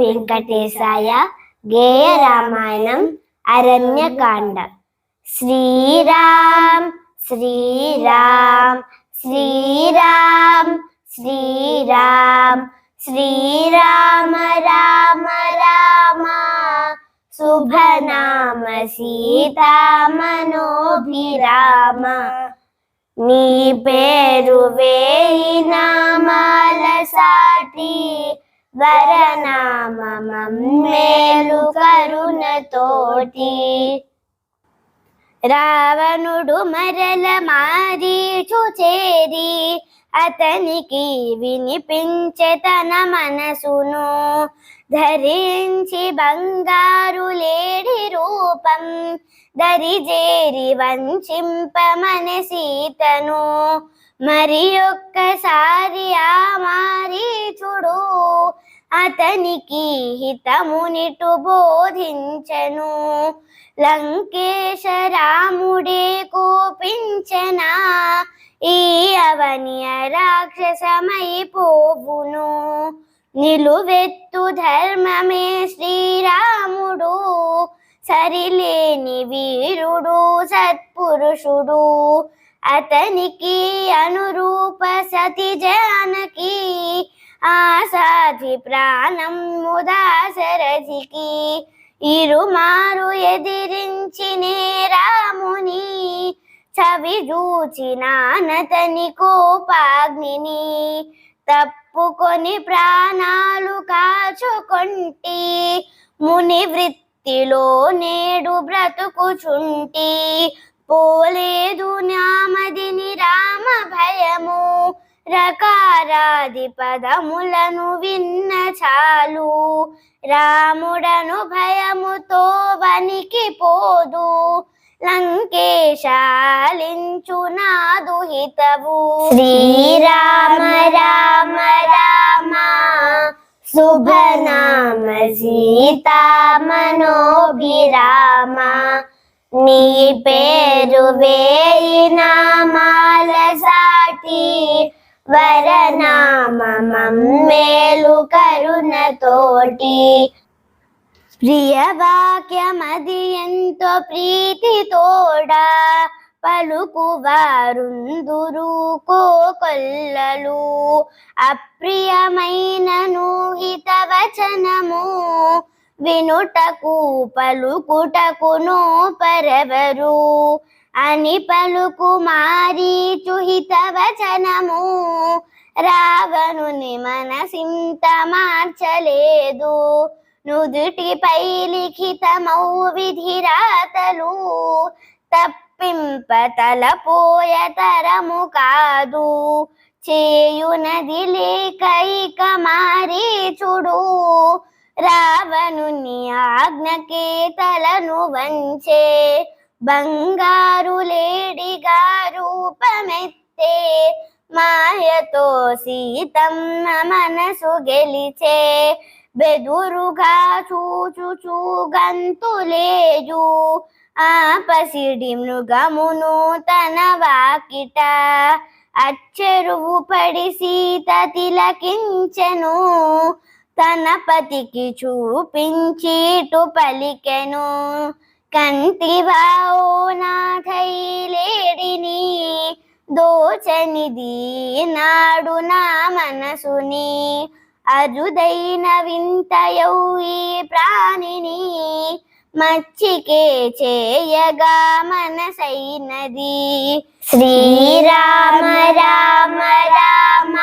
వెంకటేశాయ గేయ రామాయణం అరణ్యకాండ శ్రీరామ్ శ్రీరామ్ శ్రీరామ్ శ్రీరామ్ శ్రీరామ రామ రామ శుభనామ సీతామనోభిరామ నీ పేరు వేయి నామాల సాటి వరనామేలు కరుణతోటి. రావణుడు మరల మారీచు చేరి అతనికి వినిపించతన మనసును ధరించి బంగారు లేడి రూపం దరిజేరి వంచింపమన సీతను మరి ఒక్కసారి ఆ చూడు. అతనికి హితమునిటు బోధించను. లంకేశ రాముడే కోపించనా? ఈ అవనియ రాక్షసమైపోవును నిలువెత్తు ధర్మమే శ్రీరాముడు. సరిలేని వీరుడు సత్పురుషుడు. అతనికి అనురూప సతి జానకి ఆసాధి ప్రాణం ముదాసరథికి. ఇరుమారు ఎదిరించినే రాముని చవి చూచినానతని కోపాగ్నిని తప్పుకొని ప్రాణాలు కాచుకొంటి ముని వృత్తిలో నేడు బ్రతుకుచుంటి. పోలేదు నామదిని రామ భయము. రకారాది పదములను విన్న చాలు. రాముడను భయముతో వనికి పోదు. లంకేశాలించు నాదు హితవు. శ్రీరామ రామ రామ. శుభనామ సీతామనోభిరామ. నీ పేరు వేయిన నామాల సాటి వరనామేలు కరుణతోటి ప్రియవాక్యమది ఎంతో ప్రీతి తోడా పలుకు వారుందురు కోకొల్లలు. నూహిత వచనము వినుటకు పలుకుటకును పరవరు? అని పలుకు మారీచు హితవచనము రావణుని మనసింత మార్చలేదు. నుదుటిపై లిఖితమౌ విధిరాతలు. తప్పింప తలపోయ తరము కాదు. చేయునది లేకైక మారీచుడు రావణుని ఆజ్ఞకే తలను వంచే బంగారు లేడిగా రూపమెత్తే మాయతో సీతమ్మ మనసు గెలిచే బెదురుగా చూచుచూ గంతులేజు ఆ పసిడి మృగమును తన వాకిట అచ్చెరువు పడి సీత తిలకించెను. తన పతికి చూపించిటు పలికెను. కంటివా నాథైలేడిని దోచనిది నాడు నా మనసుని. అరుదైన వింతయౌ ఈ ప్రాణిని మచ్చికే చేయగా మనసైనది. శ్రీరామ రామ రామ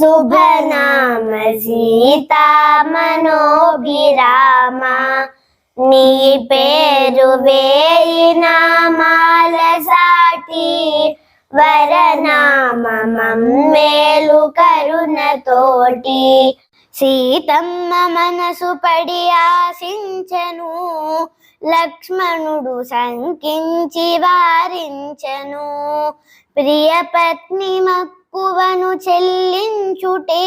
శుభనామ సీతామనోభిరామ నీ పేరు వేయి నామాల సాటి. వరనామేలు కరుణతోటి సీతమ్మ మనసు పడి ఆశించను. లక్ష్మణుడు శంకించి వారించను. ప్రియ పత్ని మక్కువను చెల్లించుటే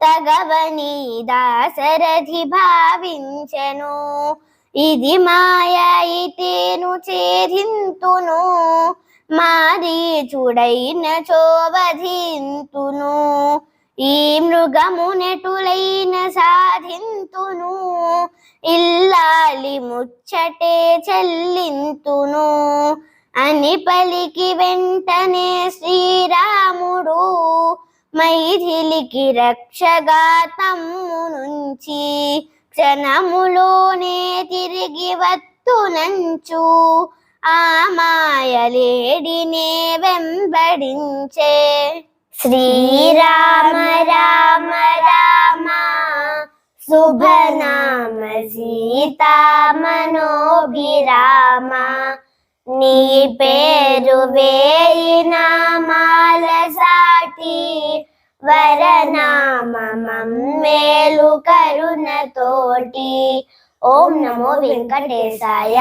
తగవని దాసరథి భావించెను. ఇది మాయ ఇతేను చేరింతును మారీచుడైన చోవధింతును. ఈ మృగమునెటులైన సాధింతును ఇల్లాలి ముచ్చటే చెల్లింతును. అని పలికి వెంటనే శ్రీరాముడు మైథిలికి రక్షగా తమ్ము నుంచి క్షణములోనే తిరిగి వత్తునంచు ఆ మాయలేడినే వెంబడించే. శ్రీరామ రామ రామ శుభనామ సీతా మనోభిరామ నీ పేరు వేయిన మాల సాటి వరనామం మేలు కరుణతోటి ఓం నమో వెంకటేశాయ.